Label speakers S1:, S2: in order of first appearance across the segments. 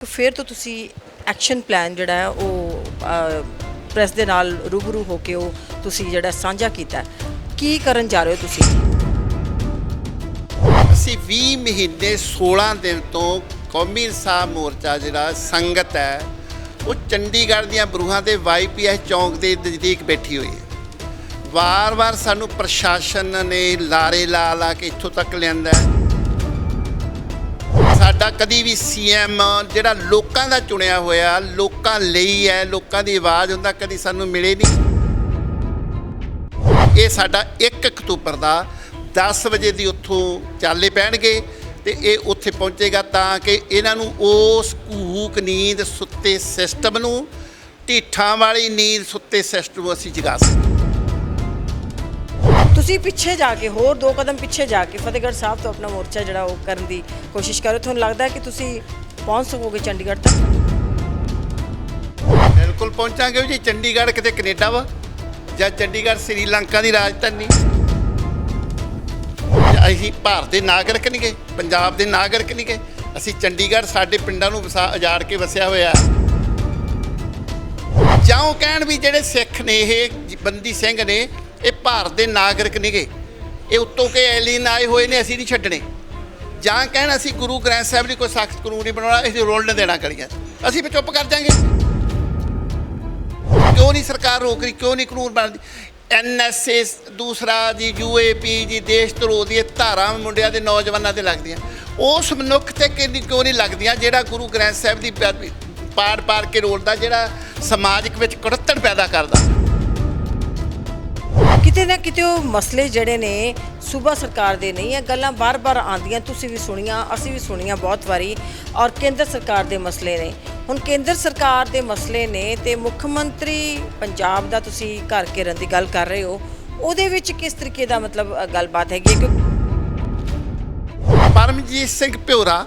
S1: ਫਿਰ ਤੋਂ ਤੁਸੀਂ ਐਕਸ਼ਨ ਪਲਾਨ ਜਿਹੜਾ ਹੈ ਉਹ ਪ੍ਰੈਸ ਦੇ ਨਾਲ ਰੂਬਰੂ ਹੋ ਕੇ ਉਹ ਤੁਸੀਂ ਜਿਹੜਾ ਸਾਂਝਾ ਕੀਤਾ ਕੀ ਕਰਨ ਜਾ ਰਹੇ ਹੋ ਤੁਸੀਂ?
S2: ਅਸੀਂ 20 ਮਹੀਨੇ 16 ਦਿਨ ਤੋਂ ਕੌਮੀ ਇਨਸਾਫ ਮੋਰਚਾ ਜਿਹੜਾ ਸੰਗਤ ਹੈ, ਉਹ ਚੰਡੀਗੜ੍ਹ ਦੀਆਂ ਬਰੂਹਾਂ ਦੇ ਵਾਈਪੀਐਸ ਚੌਂਕ ਦੇ ਨਜ਼ਦੀਕ ਬੈਠੀ ਹੋਈ ਹੈ। ਵਾਰ-ਵਾਰ ਸਾਨੂੰ ਪ੍ਰਸ਼ਾਸਨ ਨੇ ਲਾਰੇ ਲਾ ਲਾ ਕੇ ਇੱਥੋਂ ਤੱਕ ਲਿਆਂਦਾ ਹੈ। ਸਾਡਾ ਕਦੀ ਵੀ ਸੀਐਮ ਜਿਹੜਾ ਲੋਕਾਂ ਦਾ ਚੁਣਿਆ ਹੋਇਆ, ਲੋਕਾਂ ਲਈ ਹੈ, ਲੋਕਾਂ ਦੀ ਆਵਾਜ਼ ਹੁੰਦਾ ਕਦੀ ਸਾਨੂੰ ਮਿਲੇ ਨਹੀਂ। ਇਹ ਸਾਡਾ 1 ਅਕਤੂਬਰ ਦਾ 10 ਵਜੇ ਦੀ ਉੱਥੋਂ ਚਾਲੇ ਪੈਣਗੇ ਤੇ ਇਹ ਉੱਥੇ ਪਹੁੰਚੇਗਾ ਤਾਂ ਕਿ ਇਹਨਾਂ ਨੂੰ ਉਸ ਕੂਕ ਨੀਂਦ ਸੁੱਤੇ ਸਿਸਟਮ ਨੂੰ, ਢੀਠਾਂ ਵਾਲੀ ਨੀਂਦ ਸੁੱਤੇ ਸਿਸਟਮ ਨੂੰ ਅਸੀਂ ਜਗਾ ਸਕੀਏ।
S1: ਤੁਸੀਂ ਪਿੱਛੇ ਜਾ ਕੇ, ਹੋਰ ਦੋ ਕਦਮ ਪਿੱਛੇ ਜਾ ਕੇ ਫਤਿਹਗੜ੍ਹ ਸਾਹਿਬ ਤੋਂ ਆਪਣਾ ਮੋਰਚਾ ਜਿਹੜਾ ਉਹ ਕਰਨ ਦੀ ਕੋਸ਼ਿਸ਼ ਕਰੋ। ਤੁਹਾਨੂੰ ਲੱਗਦਾ ਹੈ ਕਿ ਤੁਸੀਂ ਪਹੁੰਚ ਸਕੋਗੇ ਚੰਡੀਗੜ੍ਹ ਤੱਕ?
S2: ਬਿਲਕੁਲ ਪਹੁੰਚਾਂਗੇ ਜੀ। ਚੰਡੀਗੜ੍ਹ ਕਿਤੇ ਕੈਨੇਡਾ ਵਾ ਜਾਂ ਚੰਡੀਗੜ੍ਹ ਸ੍ਰੀਲੰਕਾ ਦੀ ਰਾਜਧਾਨੀ? ਅਸੀਂ ਭਾਰਤ ਦੇ ਨਾਗਰਿਕ ਨਹੀਂ ਗੇ ਪੰਜਾਬ ਦੇ ਨਾਗਰਿਕ ਨਹੀਂ ਗਏ? ਅਸੀਂ ਚੰਡੀਗੜ੍ਹ ਸਾਡੇ ਪਿੰਡਾਂ ਨੂੰ ਵਸਾ, ਉਜਾੜ ਕੇ ਵਸਿਆ ਹੋਇਆ ਜਾਂ ਉਹ ਕਹਿਣ ਵੀ ਜਿਹੜੇ ਸਿੱਖ ਨੇ, ਇਹ ਬੰਦੀ ਸਿੰਘ ਨੇ ਇਹ ਭਾਰਤ ਦੇ ਨਾਗਰਿਕ ਨੇਗੇ। ਇਹ ਉੱਤੋਂ ਕੇ ਐਲੀਨ ਆਏ ਹੋਏ ਨੇ, ਅਸੀਂ ਨਹੀਂ ਛੱਡਣੇ। ਜਾਂ ਕਹਿਣ ਅਸੀਂ ਗੁਰੂ ਗ੍ਰੰਥ ਸਾਹਿਬ ਦੀ ਕੋਈ ਸਖਤ ਕਾਨੂੰਨ ਨਹੀਂ ਬਣਾਉਣਾ, ਅਸੀਂ ਰੋਲਣ ਦੇਣਾ ਕਰੀਏ ਅਸੀਂ ਵੀ ਚੁੱਪ ਕਰ ਜਾਾਂਗੇ। ਕਿਉਂ ਨਹੀਂ ਸਰਕਾਰ ਰੋਕ ਰਹੀ, ਕਿਉਂ ਨਹੀਂ ਕਾਨੂੰਨ ਬਣਦੀ? ਐਨਐਸਏ ਦੂਸਰਾ ਜੀ ਯੂਏਪੀ ਜੀ, ਦੇਸ਼ ਧਰੋਹ ਦੀ ਇਹ ਧਾਰਾਂ ਮੁੰਡਿਆਂ ਦੇ, ਨੌਜਵਾਨਾਂ ਤੇ ਲੱਗਦੀਆਂ। ਉਸ ਮਨੁੱਖ ਤੇ ਕਿੰਨੀ ਕਿਉਂ ਨਹੀਂ ਲੱਗਦੀਆਂ, ਜਿਹੜਾ ਗੁਰੂ ਗ੍ਰੰਥ ਸਾਹਿਬ ਦੀ ਬੇਅਦਬੀ ਪਾੜ ਪਾੜ ਕੇ ਰੋਲਦਾ, ਜਿਹੜਾ ਸਮਾਜਿਕ ਵਿੱਚ ਕੁੜੱਤਣ ਪੈਦਾ ਕਰਦਾ।
S1: ਕਿਤੇ ਨਾ ਕਿਤੇ ਉਹ ਮਸਲੇ ਜਿਹੜੇ ਨੇ ਸੂਬਾ ਸਰਕਾਰ ਦੇ ਨਹੀਂ, ਇਹ ਗੱਲਾਂ ਬਾਰ-ਬਾਰ ਆਉਂਦੀਆਂ, ਤੁਸੀਂ ਵੀ ਸੁਣੀਆਂ, ਅਸੀਂ ਵੀ ਸੁਣੀਆਂ ਬਹੁਤ ਵਾਰੀ, ਔਰ ਕੇਂਦਰ ਸਰਕਾਰ ਦੇ ਮਸਲੇ ਨੇ। ਹੁਣ ਕੇਂਦਰ ਸਰਕਾਰ ਦੇ ਮਸਲੇ ਨੇ ਤੇ ਮੁੱਖ ਮੰਤਰੀ ਪੰਜਾਬ ਦਾ ਤੁਸੀਂ ਘਰ ਘੇਰਨ ਦੀ ਗੱਲ ਕਰ ਰਹੇ ਹੋ, ਉਹਦੇ ਵਿੱਚ ਕਿਸ ਤਰੀਕੇ ਦਾ ਮਤਲਬ ਗੱਲਬਾਤ ਹੈਗੀ ਹੈ? ਕਿ
S2: ਪਰਮਜੀਤ ਸਿੰਘ ਪਿਉਰਾ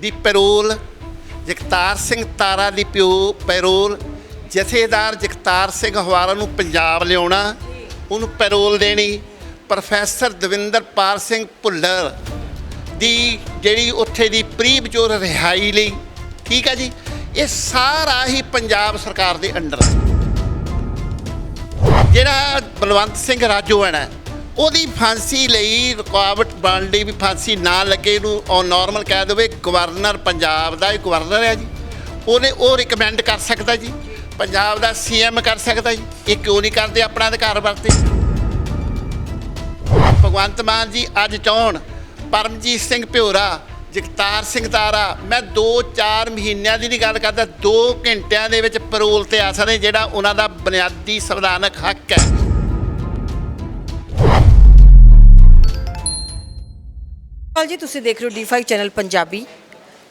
S2: ਦੀ ਪੈਰੋਲ, ਜਗਤਾਰ ਸਿੰਘ ਤਾਰਾ ਦੀ ਪਿਓ ਪੈਰੋਲ, ਜਥੇਦਾਰ ਜਗਤਾਰ ਸਿੰਘ ਹਵਾਰਾ ਨੂੰ ਪੰਜਾਬ ਲਿਆਉਣਾ ਉਹਨੂੰ ਪੈਰੋਲ ਦੇਣੀ। ਪ੍ਰੋਫੈਸਰ ਦਵਿੰਦਰ ਪਾਲ ਸਿੰਘ ਭੁੱਲਰ ਦੀ ਜਿਹੜੀ ਉੱਥੇ ਦੀ ਪ੍ਰੀ ਵਿਚੋਰ ਰਿਹਾਈ ਲਈ ਠੀਕ ਹੈ ਜੀ ਇਹ ਸਾਰਾ ਹੀ ਪੰਜਾਬ ਸਰਕਾਰ ਦੇ ਅੰਡਰ ਜਿਹੜਾ ਬਲਵੰਤ ਸਿੰਘ ਰਾਜੋਆਣਾ ਹੈ, ਉਹਦੀ ਫਾਂਸੀ ਲਈ ਰੁਕਾਵਟ ਬਣ ਲਈ ਵੀ ਫਾਂਸੀ ਨਾ ਲੱਗੇ ਨੂੰ ਔਰ ਨਾਰਮਲ ਕਹਿ ਦੇਵੇ ਗਵਰਨਰ ਪੰਜਾਬ ਦਾ ਇਹ ਗਵਰਨਰ ਹੈ ਜੀ। ਉਹਨੇ ਉਹ ਰਿਕਮੈਂਡ ਕਰ ਸਕਦਾ ਜੀ। ਪੰਜਾਬ ਦਾ ਸੀਐਮ ਕਰ ਸਕਦਾ ਜੀ? ਇਹ ਕਿਉਂ ਨਹੀਂ ਕਰਦੇ ਆਪਣਾ ਅਧਿਕਾਰ ਵਰਤੇ? ਭਗਵੰਤ ਮਾਨ ਜੀ ਅੱਜ ਚਾਹਣ ਪਰਮਜੀਤ ਸਿੰਘ ਭਿਓਰਾ, ਜਗਤਾਰ ਸਿੰਘ ਤਾਰਾ, ਮੈਂ 2-4 ਮਹੀਨਿਆਂ ਦੀ ਨਹੀਂ ਗੱਲ ਕਰਦਾ 2 ਘੰਟਿਆਂ ਦੇ ਵਿੱਚ ਪੈਰੋਲ ਤੇ ਆ ਸਕਦੇ, ਜਿਹੜਾ ਉਹਨਾਂ ਦਾ ਬੁਨਿਆਦੀ ਸੰਵਿਧਾਨਕ ਹੱਕ ਹੈ।
S1: ਜੀ, ਤੁਸੀਂ ਦੇਖ ਰਹੇ ਹੋ ਡੀ5 ਚੈਨਲ ਪੰਜਾਬੀ।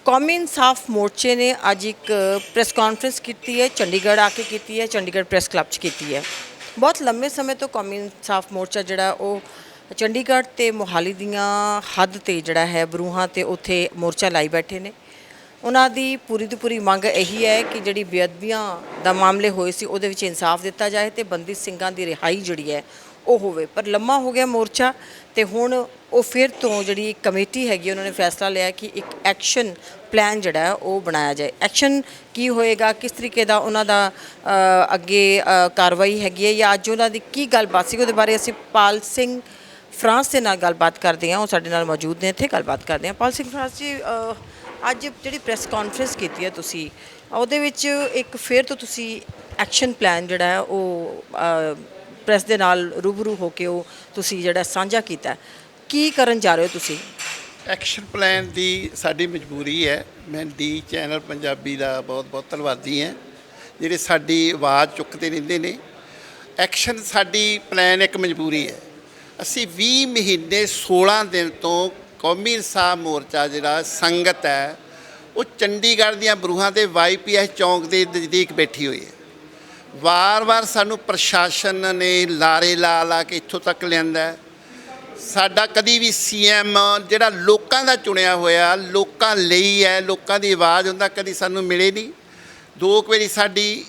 S1: ਕੌਮੀ ਇਨਸਾਫ ਮੋਰਚੇ ਨੇ ਅੱਜ ਇੱਕ ਪ੍ਰੈਸ ਕਾਨਫਰੰਸ ਕੀਤੀ ਹੈ, ਚੰਡੀਗੜ੍ਹ ਆ ਕੇ ਕੀਤੀ ਹੈ, ਚੰਡੀਗੜ੍ਹ ਪ੍ਰੈਸ ਕਲੱਬ 'ਚ ਕੀਤੀ ਹੈ। ਬਹੁਤ ਲੰਮੇ ਸਮੇਂ ਤੋਂ ਕੌਮੀ ਇਨਸਾਫ ਮੋਰਚਾ ਜਿਹੜਾ ਉਹ ਚੰਡੀਗੜ੍ਹ ਤੇ ਮੋਹਾਲੀ ਦੀਆਂ ਹੱਦ ਤੇ ਜਿਹੜਾ ਹੈ, ਬਰੂਹਾਂ ਤੇ ਉੱਥੇ ਮੋਰਚਾ ਲਾਈ ਬੈਠੇ ਨੇ। ਉਹਨਾਂ ਦੀ ਪੂਰੀ ਦੀ ਪੂਰੀ ਮੰਗ ਇਹੀ ਹੈ ਕਿ ਜਿਹੜੀ ਬੇਅਦਬੀਆਂ ਦਾ ਮਾਮਲੇ ਹੋਏ ਸੀ ਉਹਦੇ ਵਿੱਚ ਇਨਸਾਫ ਦਿੱਤਾ ਜਾਏ ਤੇ ਬੰਦੀ ਸਿੰਘਾਂ ਦੀ ਰਿਹਾਈ ਜਿਹੜੀ ਹੈ ਉਹ ਹੋਵੇ। ਪਰ ਲੰਮਾ ਹੋ ਗਿਆ ਮੋਰਚਾ ਤੇ ਹੁਣ ਉਹ ਫਿਰ ਤੋਂ ਜਿਹੜੀ ਕਮੇਟੀ ਹੈਗੀ, ਉਹਨਾਂ ਨੇ ਫੈਸਲਾ ਲਿਆ ਕਿ ਇੱਕ ਐਕਸ਼ਨ ਪਲਾਨ ਜਿਹੜਾ ਉਹ ਬਣਾਇਆ ਜਾਏ। ਐਕਸ਼ਨ ਕੀ ਹੋਏਗਾ, ਕਿਸ ਤਰੀਕੇ ਦਾ ਉਹਨਾਂ ਦਾ ਅੱਗੇ ਕਾਰਵਾਈ ਹੈਗੀ ਹੈ ਜਾਂ ਅੱਜ ਉਹਨਾਂ ਦੀ ਕੀ ਗੱਲਬਾਤ ਸੀ, ਉਹਦੇ ਬਾਰੇ ਅਸੀਂ ਪਾਲ ਸਿੰਘ ਫਰਾਂਸ ਦੇ ਨਾਲ ਗੱਲਬਾਤ ਕਰਦੇ ਹਾਂ। ਉਹ ਸਾਡੇ ਨਾਲ ਮੌਜੂਦ ਨੇ, ਇੱਥੇ ਗੱਲਬਾਤ ਕਰਦੇ ਹਾਂ। ਪਾਲ ਸਿੰਘ ਫਰਾਂਸ ਜੀ ਅੱਜ ਜਿਹੜੀ ਪ੍ਰੈਸ ਕਾਨਫਰੰਸ ਕੀਤੀ ਹੈ ਤੁਸੀਂ, ਉਹਦੇ ਵਿੱਚ ਇੱਕ ਫਿਰ ਤੋਂ ਤੁਸੀਂ ਐਕਸ਼ਨ ਪਲਾਨ ਜਿਹੜਾ ਹੈ ਉਹ ਪ੍ਰੈਸ ਦੇ ਨਾਲ ਰੂਬਰੂ ਹੋ ਕੇ ਉਹ ਤੁਸੀਂ ਜਿਹੜਾ ਸਾਂਝਾ ਕੀਤਾ। ਕੀ ਕਰਨ ਜਾ ਰਹੇ ਹੋ ਤੁਸੀਂ?
S2: ਐਕਸ਼ਨ ਪਲਾਨ ਦੀ ਸਾਡੀ ਮਜਬੂਰੀ ਹੈ। ਮੈਂ ਡੀ ਚੈਨਲ ਪੰਜਾਬੀ ਦਾ ਬਹੁਤ ਬਹੁਤ ਧੰਨਵਾਦੀ ਹਾਂ। ਜਿਹੜੇ ਸਾਡੀ ਆਵਾਜ਼ ਚੁੱਕਦੇ ਰਹਿੰਦੇ ਨੇ। ਐਕਸ਼ਨ ਸਾਡੀ ਪਲਾਨ ਇੱਕ ਮਜਬੂਰੀ ਹੈ। ਅਸੀਂ 20 ਮਹੀਨੇ 16 ਦਿਨ ਤੋਂ ਕੌਮੀ ਇਨਸਾਫ ਮੋਰਚਾ ਜਿਹੜਾ ਸੰਗਤ ਹੈ, ਉਹ ਚੰਡੀਗੜ੍ਹ ਦੀਆਂ ਬਰੂਹਾਂ ਦੇ ਵਾਈਪੀਐਸ ਚੌਂਕ ਦੇ ਨਜ਼ਦੀਕ ਬੈਠੀ ਹੋਈ ਹੈ। ਵਾਰ-ਵਾਰ ਸਾਨੂੰ ਪ੍ਰਸ਼ਾਸਨ ਨੇ ਲਾਰੇ ਲਾ ਲਾ ਕੇ ਇੱਥੋਂ ਤੱਕ ਲਿਆਂਦਾ ਸਾਡਾ ਕਦੀ ਵੀ ਸੀਐਮ ਜਿਹੜਾ ਲੋਕਾਂ ਦਾ ਚੁਣਿਆ ਹੋਇਆ, ਲੋਕਾਂ ਲਈ ਹੈ, ਲੋਕਾਂ ਦੀ ਆਵਾਜ਼ ਹੁੰਦਾ ਕਦੀ ਸਾਨੂੰ ਮਿਲੇ ਨਹੀਂ। ਦੋ ਕੁ ਵਾਰੀ ਸਾਡੀ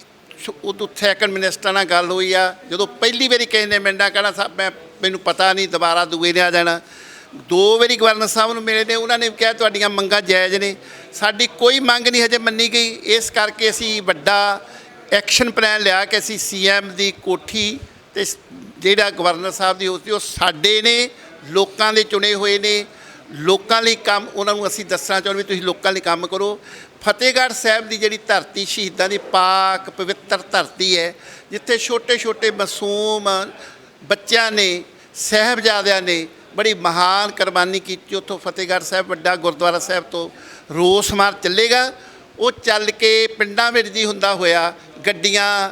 S2: ਸ- ਉਦੋਂ ਸੈਕੰਡ ਮਿਨਿਸਟਰ ਨਾਲ ਗੱਲ ਹੋਈ ਆ। ਜਦੋਂ ਪਹਿਲੀ ਵਾਰੀ ਕਿਸੇ ਨੇ ਮਿੰਡਾ ਕਹਿਣਾ ਸਾਹਿਬ ਮੈਂ, ਮੈਨੂੰ ਪਤਾ ਨਹੀਂ, ਦੁਬਾਰਾ ਦੂਏ ਨੇ ਆ ਜਾਣਾ। ਦੋ ਵਾਰੀ ਗਵਰਨਰ ਸਾਹਿਬ ਨੂੰ ਮਿਲੇ ਨੇ, ਉਹਨਾਂ ਨੇ ਕਿਹਾ ਤੁਹਾਡੀਆਂ ਮੰਗਾਂ ਜਾਇਜ਼ ਨੇ। ਸਾਡੀ ਕੋਈ ਮੰਗ ਨਹੀਂ ਹਜੇ ਮੰਨੀ ਗਈ। ਇਸ ਕਰਕੇ ਅਸੀਂ ਵੱਡਾ ਐਕਸ਼ਨ ਪਲਾਨ ਲਿਆ ਕਿ ਅਸੀਂ ਸੀਐਮ ਦੀ ਕੋਠੀ ਤੇ ਜਿਹੜਾ ਗਵਰਨਰ ਸਾਹਿਬ ਦੀ ਉਸ ਉਹ ਸਾਡੇ ਨੇ, ਲੋਕਾਂ ਦੇ ਚੁਣੇ ਹੋਏ ਨੇ। ਲੋਕਾਂ ਲਈ ਕੰਮ ਉਹਨਾਂ ਨੂੰ ਅਸੀਂ ਦੱਸਣਾ ਚਾਹੁੰਦੇ ਵੀ ਤੁਸੀਂ ਲੋਕਾਂ ਲਈ ਕੰਮ ਕਰੋ। ਫਤਿਹਗੜ੍ਹ ਸਾਹਿਬ ਦੀ ਜਿਹੜੀ ਧਰਤੀ ਸ਼ਹੀਦਾਂ ਦੀ ਪਾਕ ਪਵਿੱਤਰ ਧਰਤੀ ਹੈ, ਜਿੱਥੇ ਛੋਟੇ ਛੋਟੇ ਮਾਸੂਮ ਬੱਚਿਆਂ ਨੇ, ਸਾਹਿਬਜ਼ਾਦਿਆਂ ਨੇ ਬੜੀ ਮਹਾਨ ਕੁਰਬਾਨੀ ਕੀਤੀ, ਉੱਥੋਂ ਫਤਿਹਗੜ੍ਹ ਸਾਹਿਬ ਵੱਡਾ ਗੁਰਦੁਆਰਾ ਸਾਹਿਬ ਤੋਂ ਰੋਸ ਮਾਰ ਚੱਲੇਗਾ। ਉਹ ਚੱਲ ਕੇ ਪਿੰਡਾਂ ਵਿੱਚ ਜੀ ਹੁੰਦਾ ਹੋਇਆ, ਗੱਡੀਆਂ,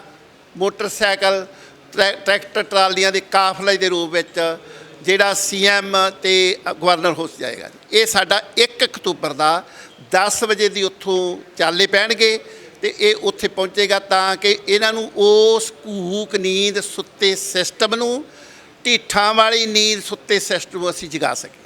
S2: ਮੋਟਰਸਾਈਕਲ, ਟਰੈ- ਟਰੈਕਟਰ ਟਰਾਲੀਆਂ ਦੇ ਕਾਫਲੇ ਦੇ ਰੂਪ ਵਿੱਚ ਜਿਹੜਾ ਸੀਐਮ ਤੇ ਗਵਰਨਰ ਹਾਊਸ ਜਾਏਗਾ ਇਹ ਸਾਡਾ 1 ਅਕਤੂਬਰ ਦਾ 10 ਵਜੇ ਦੀ ਉੱਥੋਂ ਚਾਲੇ ਪੈਣਗੇ ਤੇ ਇਹ ਉੱਥੇ ਪਹੁੰਚੇਗਾ ਤਾਂ ਕਿ ਇਹਨਾਂ ਨੂੰ ਉਸ ਘੂਕ ਨੀਂਦ ਸੁੱਤੇ ਸਿਸਟਮ ਨੂੰ, ਢੀਠਾਂ ਵਾਲੀ ਨੀਂਦ ਸੁੱਤੇ ਸਿਸਟਮ ਨੂੰ ਅਸੀਂ ਜਗਾ ਸਕੀਏ।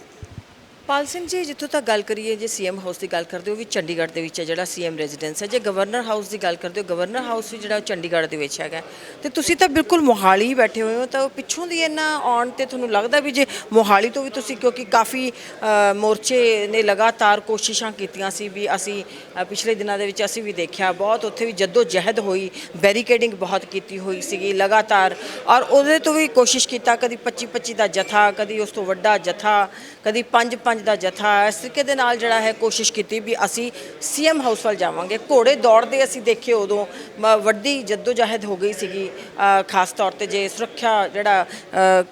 S1: ਪਾਲ ਸਿੰਘ ਜੀ ਜਿੱਥੋਂ ਤੱਕ ਗੱਲ ਕਰੀਏ ਜੇ ਸੀਐਮ ਹਾਊਸ ਦੀ ਗੱਲ ਕਰਦੇ ਹੋ ਉਹ ਵੀ ਚੰਡੀਗੜ੍ਹ ਦੇ ਵਿੱਚ ਹੈ ਜਿਹੜਾ ਸੀਐਮ ਰੈਜ਼ੀਡੈਂਸ ਹੈ। ਜੇ ਗਵਰਨਰ ਹਾਊਸ ਦੀ ਗੱਲ ਕਰਦੇ ਹੋ ਗਵਰਨਰ ਹਾਊਸ ਵੀ ਜਿਹੜਾ ਉਹ ਚੰਡੀਗੜ੍ਹ ਦੇ ਵਿੱਚ ਹੈਗਾ ਤੇ ਤੁਸੀਂ ਤਾਂ ਬਿਲਕੁਲ ਮੋਹਾਲੀ ਹੀ ਬੈਠੇ ਹੋਏ ਹੋ ਤਾਂ ਪਿੱਛੋਂ ਦੀ ਇਹਨਾਂ ਆਉਣ ਤੇ ਤੁਹਾਨੂੰ ਲੱਗਦਾ ਵੀ ਜੇ ਮੋਹਾਲੀ ਤੋਂ ਵੀ ਤੁਸੀਂ ਕਿਉਂਕਿ ਕਾਫੀ ਅ, ਮੋਰਚੇ ਨੇ ਲਗਾਤਾਰ ਕੋਸ਼ਿਸ਼ਾਂ ਕੀਤੀਆਂ ਸੀ ਵੀ ਅਸੀਂ ਅ, ਪਿਛਲੇ ਦਿਨਾਂ ਦੇ ਵਿੱਚ ਅਸੀਂ ਵੀ ਦੇਖਿਆ ਬਹੁਤ ਉੱਥੇ ਵੀ ਜੱਦੋ ਜਹਿਦ ਹੋਈ ਬੈਰੀਕੇਡਿੰਗ ਬਹੁਤ ਕੀਤੀ ਹੋਈ ਸੀਗੀ ਲਗਾਤਾਰ। ਔਰ ਉਹਦੇ ਤੋਂ ਵੀ ਕੋਸ਼ਿਸ਼ ਕੀਤਾ ਕਦੀ 25 25 ਦਾ ਜਥਾ ਕਦੀ ਉਸ ਤੋਂ ਵੱਡਾ ਜਥਾ ਕਦੀ 5 5 ਦਾ ਜਥਾ ਇਸ ਤਰੀਕੇ ਦੇ ਨਾਲ ਜਿਹੜਾ ਹੈ ਕੋਸ਼ਿਸ਼ ਕੀਤੀ ਵੀ ਅਸੀਂ ਸੀਐਮ ਹਾਊਸ ਵੱਲ ਜਾਵਾਂਗੇ। ਘੋੜੇ ਦੌੜਦੇ ਅਸੀਂ ਦੇਖੇ ਉਦੋਂ, ਮ- ਵੱਡੀ ਜਹਿਦ ਹੋ ਗਈ ਸੀਗੀ। ਖਾਸ ਤੌਰ ਤੇ ਜੇ ਸੁਰੱਖਿਆ ਜਿਹੜਾ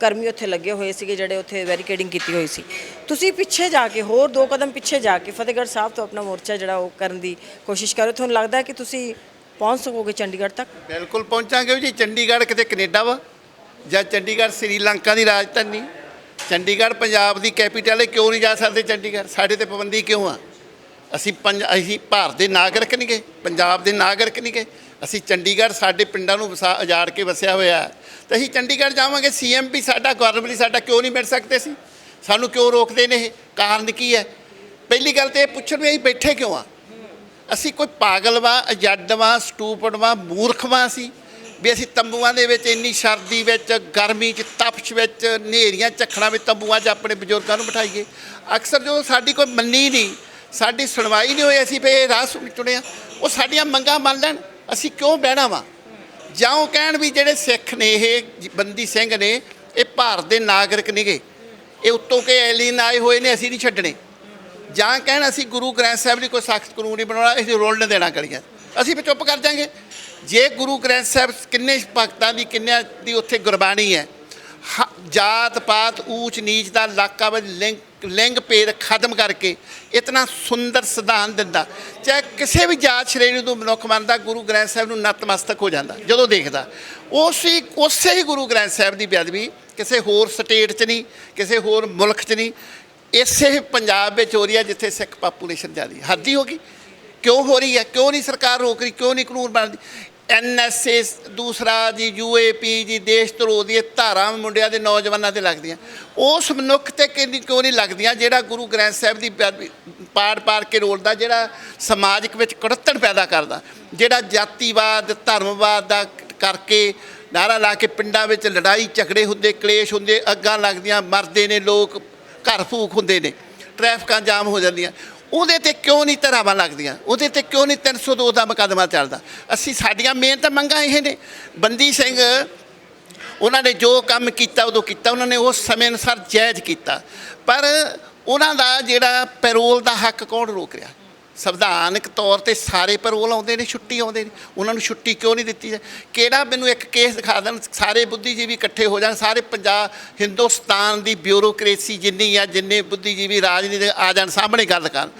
S1: ਕਰਮੀ ਉੱਥੇ ਲੱਗੇ ਹੋਏ ਸੀਗੇ ਜਿਹੜੇ ਉੱਥੇ ਵੈਰੀਕੇਡਿੰਗ ਕੀਤੀ ਹੋਈ ਸੀ। ਤੁਸੀਂ ਪਿੱਛੇ ਜਾ ਕੇ, ਹੋਰ ਦੋ ਕਦਮ ਪਿੱਛੇ ਜਾ ਕੇ ਫਤਿਹਗੜ੍ਹ ਸਾਹਿਬ ਤੋਂ ਆਪਣਾ ਮੋਰਚਾ ਜਿਹੜਾ ਉਹ ਕਰਨ ਦੀ ਕੋਸ਼ਿਸ਼ ਕਰੋ। ਤੁਹਾਨੂੰ ਲੱਗਦਾ ਹੈ ਕਿ ਤੁਸੀਂ ਪਹੁੰਚ ਸਕੋਗੇ ਚੰਡੀਗੜ੍ਹ ਤੱਕ?
S2: ਬਿਲਕੁਲ ਪਹੁੰਚਾਂਗੇ ਜੀ। ਚੰਡੀਗੜ੍ਹ ਕਿਤੇ ਕੈਨੇਡਾ ਵਾ ਜਾਂ ਚੰਡੀਗੜ੍ਹ ਸ੍ਰੀਲੰਕਾ ਦੀ ਰਾਜਧਾਨੀ। ਚੰਡੀਗੜ੍ਹ ਪੰਜਾਬ ਦੀ ਕੈਪੀਟਲ ਹੈ, ਕਿਉਂ ਨਹੀਂ ਜਾ ਸਕਦੇ ਚੰਡੀਗੜ੍ਹ? ਸਾਡੇ ਤੇ ਪਾਬੰਦੀ ਕਿਉਂ ਆ? ਅਸੀਂ ਪੰਜ, ਅਸੀਂ ਭਾਰਤ ਦੇ ਨਾਗਰਿਕ ਨਹੀਂ ਪੰਜਾਬ ਦੇ ਨਾਗਰਿਕ ਨਹੀਂ ਅਸੀਂ ਚੰਡੀਗੜ੍ਹ ਸਾਡੇ ਪਿੰਡਾਂ ਨੂੰ ਵਸਾ, ਉਜਾੜ ਕੇ ਵਸਿਆ ਹੋਇਆ ਹੈ। ਤੇ ਅਸੀਂ ਚੰਡੀਗੜ੍ਹ ਜਾਵਾਂਗੇ, ਸੀਐਮ ਵੀ ਸਾਡਾ ਗਵਰਨਰ ਵੀ ਸਾਡਾ, ਕਿਉਂ ਨਹੀਂ ਮਿਲ ਸਕਦੇ ਸੀ ਸਾਨੂੰ ਕਿਉਂ ਰੋਕਦੇ ਨੇ ਇਹ? ਕਾਰਨ ਕੀ ਹੈ? ਪਹਿਲੀ ਗੱਲ ਤੇ ਇਹ ਪੁੱਛਣ ਵੀ ਅਸੀਂ ਬੈਠੇ ਕਿਉਂ ਆ? ਅਸੀਂ ਕੋਈ ਪਾਗਲ ਵਾਂ, ਅਜੱਡ ਵਾਂ, ਸਟੂਪਡ ਵਾਂ, ਮੂਰਖ ਵਾਂ ਅਸੀਂ। ਵੀ ਅਸੀਂ ਤੰਬੂਆਂ ਦੇ ਵਿੱਚ ਇੰਨੀ ਸਰਦੀ ਵਿੱਚ, ਗਰਮੀ 'ਚ, ਤਪਸ਼ ਵਿੱਚ, ਹਨੇਰੀਆਂ, ਝੱਖੜਾਂ ਵਿੱਚ ਤੰਬੂਆਂ 'ਚ ਆਪਣੇ ਬਜ਼ੁਰਗਾਂ ਨੂੰ ਬਿਠਾਈਏ। ਅਕਸਰ ਜੋ ਸਾਡੀ ਕੋਈ ਮੰਨੀ ਨਹੀਂ, ਸਾਡੀ ਸੁਣਵਾਈ ਨਹੀਂ ਹੋਈ, ਅਸੀਂ ਫੇ ਇਹ ਰਾਹ ਸੁਣ ਚੁਣਿਆ ਉਹ ਸਾਡੀਆਂ ਮੰਗਾਂ ਮੰਨ ਲੈਣ, ਅਸੀਂ ਕਿਉਂ ਬਹਿਣਾ ਵਾਂ? ਜਾਂ ਉਹ ਕਹਿਣ ਵੀ ਜਿਹੜੇ ਸਿੱਖ ਨੇ, ਇਹ ਬੰਦੀ ਸਿੰਘ ਨੇ, ਇਹ ਭਾਰਤ ਦੇ ਨਾਗਰਿਕ ਨਹੀਂਗੇ ਇਹ ਉੱਤੋਂ ਕੇ ਐਲੀਨ ਆਏ ਹੋਏ ਨੇ, ਅਸੀਂ ਨਹੀਂ ਛੱਡਣੇ। ਜਾਂ ਕਹਿਣ ਅਸੀਂ ਗੁਰੂ ਗ੍ਰੰਥ ਸਾਹਿਬ ਦੀ ਕੋਈ ਸਖਤ ਕਾਨੂੰਨ ਨਹੀਂ ਬਣਾਉਣਾ, ਅਸੀਂ ਰੋਲਣ ਦੇਣਾ ਗਲੀਆਂ ਅਸੀਂ ਵੀ ਚੁੱਪ ਕਰ ਜਾਾਂਗੇ। ਜੇ ਗੁਰੂ ਗ੍ਰੰਥ ਸਾਹਿਬ ਕਿੰਨੇ ਭਗਤਾਂ ਦੀ, ਕਿੰਨਿਆਂ ਦੀ ਉੱਥੇ ਗੁਰਬਾਣੀ ਹੈ, ਹ- ਜਾਤ ਪਾਤ, ਊਚ ਨੀਚ ਦਾ ਇਲਾਕਾ ਵਿੱਚ ਲਿੰਗ ਲਿੰਗ ਭੇਦ ਖਤਮ ਕਰਕੇ ਇਤਨਾ ਸੁੰਦਰ ਸਿਧਾਂਤ ਦਿੰਦਾ, ਚਾਹੇ ਕਿਸੇ ਵੀ ਜਾਤ ਸ਼੍ਰੇਣੀ ਨੂੰ ਮਨੁੱਖ ਮੰਨਦਾ, ਗੁਰੂ ਗ੍ਰੰਥ ਸਾਹਿਬ ਨੂੰ ਨਤਮਸਤਕ ਹੋ ਜਾਂਦਾ, ਜਦੋਂ ਦੇਖਦਾ। ਉਸੇ ਉਸੇ ਹੀ ਗੁਰੂ ਗ੍ਰੰਥ ਸਾਹਿਬ ਦੀ ਬੇਅਦਬੀ ਕਿਸੇ ਹੋਰ ਸਟੇਟ 'ਚ ਨਹੀਂ, ਕਿਸੇ ਹੋਰ ਮੁਲਕ 'ਚ ਨਹੀਂ, ਇਸੇ ਪੰਜਾਬ ਵਿੱਚ ਹੋ ਰਹੀ ਹੈ ਜਿੱਥੇ ਸਿੱਖ ਪਾਪੂਲੇਸ਼ਨ ਜ਼ਿਆਦੀ ਹੈ। ਹੱਦ ਹੀ ਹੋ ਗਈ। ਕਿਉਂ ਹੋ ਰਹੀ ਹੈ? ਕਿਉਂ ਨਹੀਂ ਸਰਕਾਰ ਰੋਕ ਰਹੀ? ਕਿਉਂ ਨਹੀਂ ਕਾਨੂੰਨ ਬਣਦੀ? ਐਨਐਸਏ ਦੂਸਰਾ ਜੀ ਯੂਏਪੀ ਜੀ, ਦੇਸ਼ ਧਰੋਹ ਦੀ ਇਹ ਧਾਰਾਂ ਮੁੰਡਿਆਂ ਦੇ ਨੌਜਵਾਨਾਂ ਤੇ ਲੱਗਦੀਆਂ। ਉਸ ਮਨੁੱਖ ਤੇ ਕਿੰਨੀ ਕਿਉਂ ਨਹੀਂ ਲੱਗਦੀਆਂ? ਜਿਹੜਾ ਗੁਰੂ ਗ੍ਰੰਥ ਸਾਹਿਬ ਦੀ ਬੇਅਦਬੀ ਪਾੜ ਪਾੜ ਕੇ ਰੋਲਦਾ, ਜਿਹੜਾ ਸਮਾਜਿਕ ਵਿੱਚ ਕੁੜੱਤਣ ਪੈਦਾ ਕਰਦਾ। ਜਿਹੜਾ ਜਾਤੀਵਾਦ, ਧਰਮਵਾਦ ਦਾ ਕਰਕੇ ਨਾਰਾ ਲਾ ਕੇ ਪਿੰਡਾਂ ਵਿੱਚ ਲੜਾਈ, ਝਗੜੇ ਹੁੰਦੇ, ਕਲੇਸ਼ ਹੁੰਦੇ, ਅੱਗਾਂ ਲੱਗਦੀਆਂ, ਮਰਦੇ ਨੇ ਲੋਕ, ਘਰ ਫੂਕ ਹੁੰਦੇ ਨੇ। ਟ੍ਰੈਫਿਕਾਂ ਜਾਮ ਹੋ ਜਾਂਦੀਆਂ। ਉਹਦੇ ਤੇ ਕਿਉਂ ਨਹੀਂ ਧਰਾਵਾਂ ਲੱਗਦੀਆਂ? ਉਹਦੇ ਤੇ ਕਿਉਂ ਨਹੀਂ 302 ਦਾ ਮੁਕੱਦਮਾ ਚੱਲਦਾ? ਅਸੀਂ ਸਾਡੀਆਂ ਮੇਨ ਤਾਂ ਮੰਗਾਂ ਇਹ ਨੇ। ਬੰਦੀ ਸਿੰਘ, ਉਹਨਾਂ ਨੇ ਜੋ ਕੰਮ ਕੀਤਾ, ਉਦੋਂ ਕੀਤਾ। ਉਹਨਾਂ ਨੇ ਉਸ ਸਮੇਂ ਅਨੁਸਾਰ ਜਾਇਜ਼ ਕੀਤਾ। ਪਰ ਉਹਨਾਂ ਦਾ ਜਿਹੜਾ ਪੈਰੋਲ ਦਾ ਹੱਕ ਕੌਣ ਰੋਕ ਰਿਹਾ? ਸੰਵਿਧਾਨਕ ਤੌਰ ਤੇ ਸਾਰੇ ਪੈਰੋਲ ਆਉਂਦੇ ਨੇ, ਛੁੱਟੀ ਆਉਂਦੇ ਨੇ। ਉਹਨਾਂ ਨੂੰ ਛੁੱਟੀ ਕਿਉਂ ਨਹੀਂ ਦਿੱਤੀ ਜਾ ਕਿਹੜਾ ਮੈਨੂੰ ਇੱਕ ਕੇਸ ਦਿਖਾ ਦੇਣ? ਸਾਰੇ ਬੁੱਧੀਜੀਵੀ ਇਕੱਠੇ ਹੋ ਜਾਣ, ਸਾਰੇ ਪੰਜਾਬ, ਹਿੰਦੁਸਤਾਨ ਦੀ ਬਿਊਰੋਕ੍ਰੇਸੀ ਜਿੰਨੀ ਆ, ਜਿੰਨੇ ਬੁੱਧੀਜੀਵੀ ਰਾਜਨੀਤਿਕ ਆ ਜਾਣ, ਸਾਹਮਣੇ ਗੱਲ ਕਰਨ।